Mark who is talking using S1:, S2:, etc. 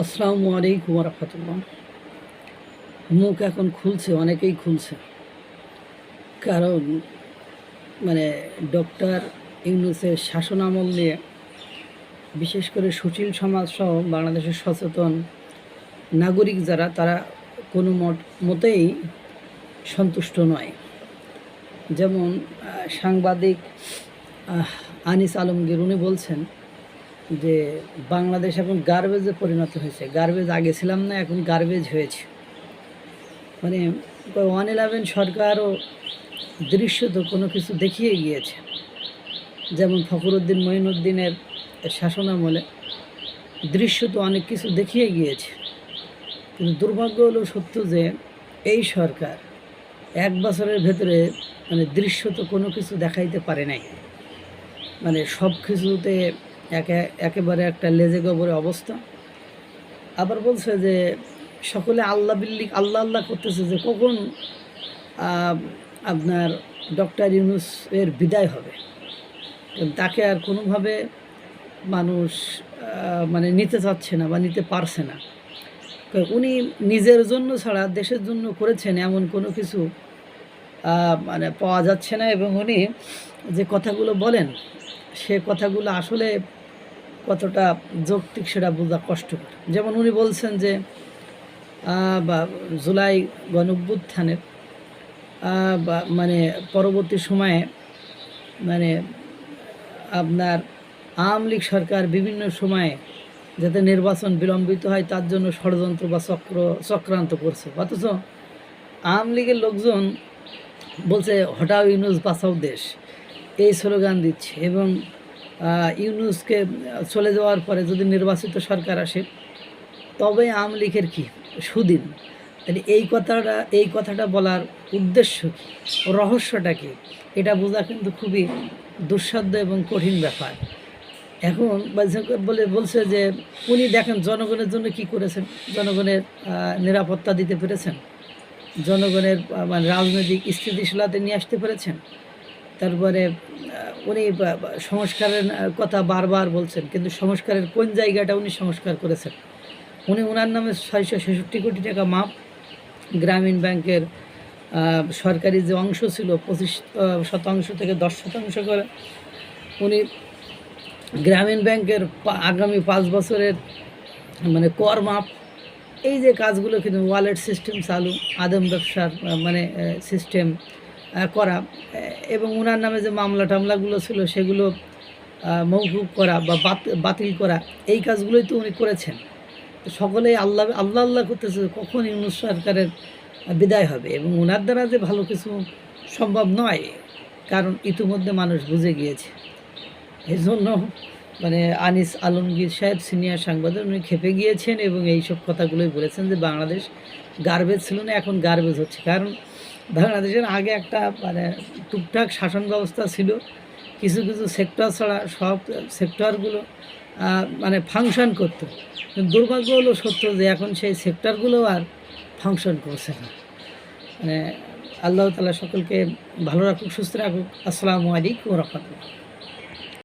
S1: আসসালামু আলাইকুম রহমতুল্লাহ। মুখ এখন খুলছে, অনেকেই খুলছে। কারণ মানে ডক্টর ইউনুসের শাসন আমল নিয়ে, বিশেষ করে সুশীল সমাজ সহ বাংলাদেশের সচেতন নাগরিক যারা, তারা কোনো মত, মতেই সন্তুষ্ট নয়। যেমন সাংবাদিক আনিস আলমগীর, উনি বলছেন যে বাংলাদেশ এখন গার্বেজে পরিণত হয়েছে। গার্বেজ আগে ছিলাম না, এখন গার্বেজ হয়েছে। মানে ওয়ান ইলেভেন সরকারও দৃশ্যত কোনো কিছু দেখিয়ে গিয়েছে। যেমন ফখরুদ্দিন মঈনুদ্দিনের শাসনামলে দৃশ্যত অনেক কিছু দেখিয়ে গিয়েছে। কিন্তু দুর্ভাগ্য হলো সত্য যে এই সরকার এক বছরের ভেতরে মানে দৃশ্যত কোনো কিছু দেখাইতে পারে নাই। মানে সব কিছুতে একে, একেবারে একটা লেজে গোবরে অবস্থা। আবার বলছে যে সকলে আল্লাহ বিল্লিক আল্লাহ আল্লাহ করতেছে যে কখন আপনার ডক্টর ইউনুস এর বিদায় হবে। তাকে আর কোনোভাবে মানুষ মানে নিতে চাচ্ছে না বা নিতে পারছে না। উনি নিজের জন্য ছাড়া দেশের জন্য করেছেন এমন কোনো কিছু মানে পাওয়া যাচ্ছে না। এবং উনি যে কথাগুলো বলেন সে কথাগুলো আসলে কতটা যৌক্তিক সেটা বোঝা কষ্টকর। যেমন উনি বলছেন যে বা জুলাই গণভ্যুত্থানের মানে পরবর্তী সময়ে মানে আপনার আওয়ামী লীগ সরকার বিভিন্ন সময়ে যাতে নির্বাচন বিলম্বিত হয় তার জন্য ষড়যন্ত্র বা চক্র, চক্রান্ত করছে। অথচ আওয়ামী লীগের লোকজন বলছে, হটাও ইউনুস বাঁচাও দেশ। এই স্লোগান দিচ্ছে এবং ইউনুসকে চলে যাওয়ার পরে যদি নির্বাচিত সরকার আসে, তবে আওয়ামী লীগের কী? সুদিন। তাহলে এই কথাটা এই কথাটা বলার উদ্দেশ্য কী? রহস্যটা কী? এটা বোঝা কিন্তু খুবই দুঃসাধ্য এবং কঠিন ব্যাপার। এখন বলে, বলছে যে, উনি দেখেন জনগণের জন্য কি করেছেন? জনগণের নিরাপত্তা দিতে পেরেছেন? জনগণের মানে রাজনৈতিক স্থিতিশীলতা নিয়ে আসতে পেরেছেন? তারপরে উনি সংস্কারের কথা বারবার বলছেন, কিন্তু সংস্কারের কোন জায়গাটা উনি সংস্কার করেছেন? উনি ওনার নামে ছয়শো ছেষট্টি কোটি টাকা মাপ, গ্রামীণ ব্যাংকের সরকারি যে অংশ ছিল, পঁচিশ শতাংশ থেকে দশ শতাংশ করে, উনি গ্রামীণ ব্যাংকের আগামী পাঁচ বছরের মানে কর মাপ, এই যে কাজগুলো কিন্তু ওয়ালেট সিস্টেম চালু, আদম ব্যবসার মানে সিস্টেম করা। এবং ওনার নামে যে মামলা টামলাগুলো ছিল, সেগুলো মৌকুব করা বা বাত- বাতিল করা, এই কাজগুলোই তো উনি করেছেন। তো সকলেই আল্লাহ আল্লাহ আল্লাহ করতেছে কখন ইউনুস সরকারের বিদায় হবে। এবং ওনার দ্বারা যে ভালো কিছু সম্ভব নয়, কারণ ইতিমধ্যে মানুষ বুঝে গিয়েছে। এই জন্য মানে আনিস আলমগীর সাহেব, সিনিয়র সাংবাদিক, উনি খেপে গিয়েছেন এবং এইসব কথাগুলোই বলেছেন যে বাংলাদেশ গার্বেজ ছিল না, এখন গার্বেজ হচ্ছে। কারণ বাংলাদেশের আগে একটা মানে টুকটাক শাসন ব্যবস্থা ছিল। কিছু কিছু সেক্টর ছাড়া সব সেক্টরগুলো মানে ফাংশন করত। দুর্ভাগ্য হলো সত্য যে এখন সেই সেক্টরগুলো আর ফাংশন করছে না। মানে আল্লাহ তালা সকলকে ভালো রাখুক, সুস্থ রাখুক। আসসালামু আলাইকুম রহমতুল্লাহ।